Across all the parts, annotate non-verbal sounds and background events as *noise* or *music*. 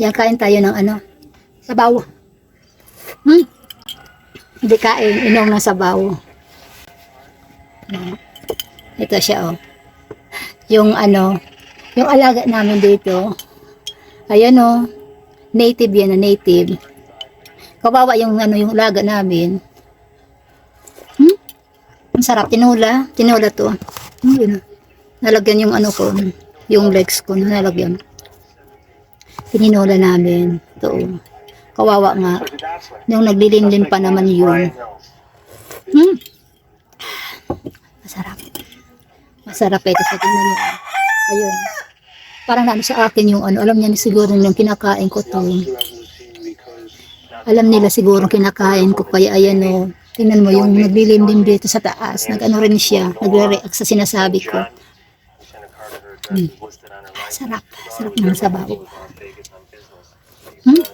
Yan, kain tayo ng ano, sabaw. Hmm? Hindi kain, inom ng sabaw. Ito siya, oh. Yung ano, yung alaga namin dito, ayan, oh. Native yan, na native. Kawawa yung ano, yung alaga namin. Hmm? Ang sarap, tinula. Tinula to. Hmm, yun. Nalagyan yung ano ko, yung legs ko, nalagyan. Pininola namin. Ito. oh. Kawawa nga. Yung naglilimlim pa naman yun. Hmm. Masarap. Masarap ito sa tingnan niyo. Ayun. Parang nano sa akin yung ano, alam niya ni siguro yung kinakain ko to. Alam nila siguro kinakain ko kaya ayan o. Tingnan mo yung naglilimlim dito sa taas. Nag-ano rin siya. Nagre-react sa sinasabi ko. Hmm. Sarap. Sarap ng sabaw. Hmm?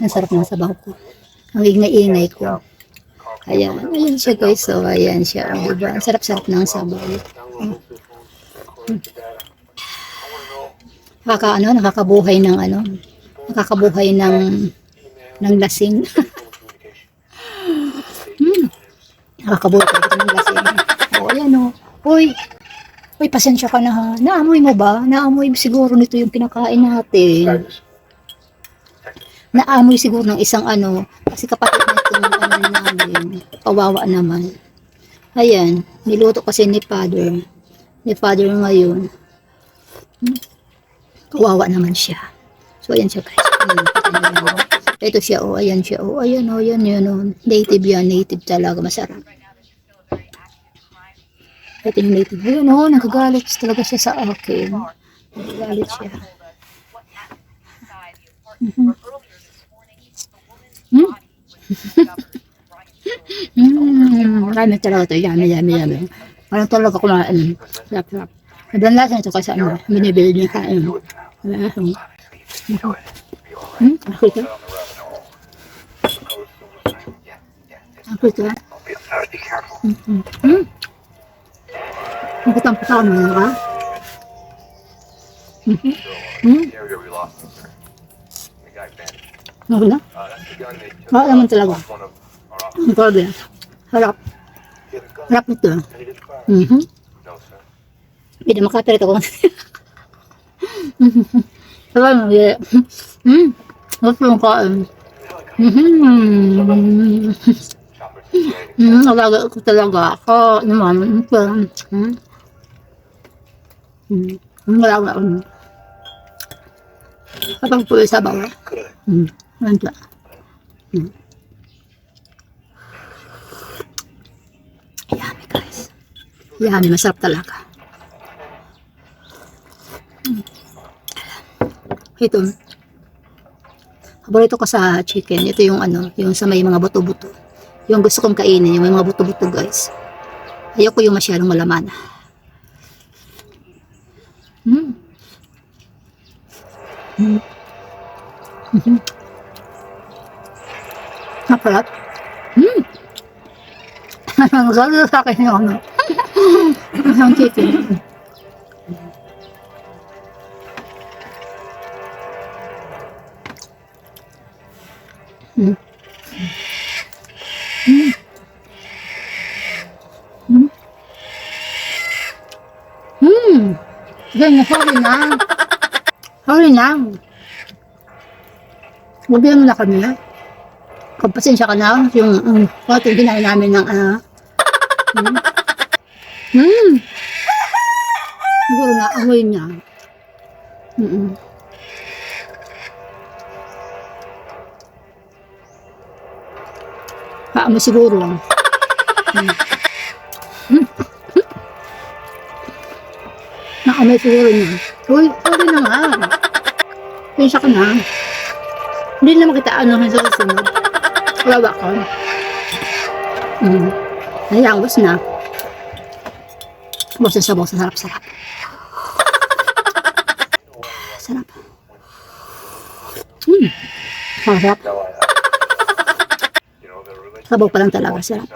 Ang sarap ng sabaw ko. Ang ingay-ingay ko. Ayan. Ayan siya guys. So, ayan siya. Diba? Ang sarap-sarap ng sabaw. Hmm. Hmm. Nakaka, ano, nakakabuhay ng ano, nakakabuhay ng ng lasing. *laughs* hmm. Nakakabuhay ng lasing. O, ayan o. Uy, uy, pasensya ka na ha. Naamoy mo ba? Naamoy siguro nito yung kinakain natin. Naamoy siguro ng isang ano, kasi kapatid natin yung ano namin. Kawawa naman. Ayan, niluto kasi ni father. Ni father ngayon. Kawawa naman siya. So, ayan siya guys. Ito siya, oh, ayan siya, oh, ayan, oh, ayan, ayan, oh. Native yan, native talaga, masarap. Ito yung native. Ayun, oh, nagagalit talaga siya sa akin. Nagagalit siya. Mhm. Hmm? *laughs* Hmm, marami talaga ito. Yummy, yummy, yummy. Parang talaga kumain. Sarap, sarap. Sobrang lasa nito kasi ano, binibili niya kain. Wala akong. Hmm? Ako ito? Ako ito? Hmm? Hmm? Hmm? Nakutang pa mo na ka? Hmm? Hmm? area we lost him, sir. The guy vanished. Ako na? Ah, naman talaga. Ang problem. Harap. He had a gun. Harap nito. Mhm. Sir. Hindi makapirit ako. Sabi mo, yeah. Hmm. Gusto yung kain. Mhm. Chopper situated. Hmm. Alaga ko talaga. Ako naman. ito. Hmm. Hmm. Ang alaga ko. Kapag po sa bawa. Hmm. Nandiyan. Hmm. Yummy guys. Yummy. Masarap talaga. Hmm. Ito. Paborito ko sa chicken. Ito yung ano, yung sa may mga buto-buto. Yung gusto kong kainin, yung may mga buto-buto guys. Ayoko yung masyadong malaman. Hmm. Hmm. Mhm. Napalat. Hmm. Ang ganda *laughs* sa akin yung ano. *laughs* Ang chicken. Ganyan, sorry na. Sorry na. Bigyan mo na kami. Kapasensya ka na. Yung, um, um, ginawa namin ng, ano. Hmm. Hmm. Siguro na, amoy niya. Mm Paamoy siguro. Hmm. Naamoy siguro niya. Uy, sorry na nga. Pensya ka na. Hindi naman kita ano sa susunod. Wala ka. Mm. Ayan, was na. Bosa sa sarap-sarap. Sarap. Hmm. Sarap. Know, the religion Sabaw pa lang talaga, sarap.